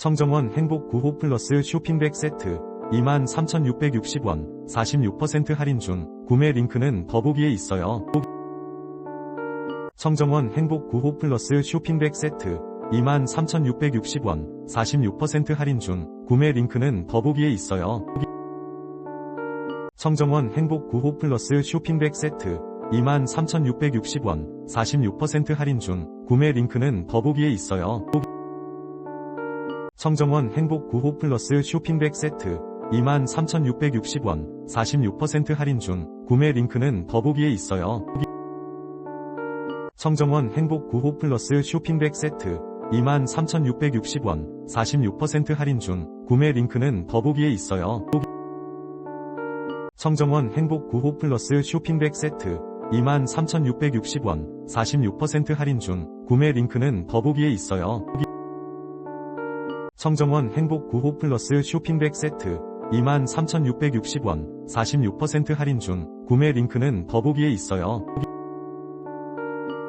청정원 행복 9호 플러스 쇼핑백 세트 23,660원 46% 할인 중 구매 링크는 더보기에 있어요. 청정원 행복 9호 플러스 쇼핑백 세트 23,660원 46% 할인 중 구매 링크는 더보기에 있어요. 청정원 행복 9호 플러스 쇼핑백 세트 23,660원 46% 할인 중 구매 링크는 더보기에 있어요. 청정원 행복 9호 플러스 쇼핑백 세트 23,660원 46% 할인 중 구매 링크는 더보기에 있어요. 청정원 행복 9호 플러스 쇼핑백 세트 23,660원 46% 할인 중 구매 링크는 더보기에 있어요. 청정원 행복 9호 플러스 쇼핑백 세트 23,660원 46% 할인 중 구매 링크는 더보기에 있어요. 청정원 행복 9호 플러스 쇼핑백 세트 23,660원 46% 할인 중 구매 링크는 더보기에 있어요.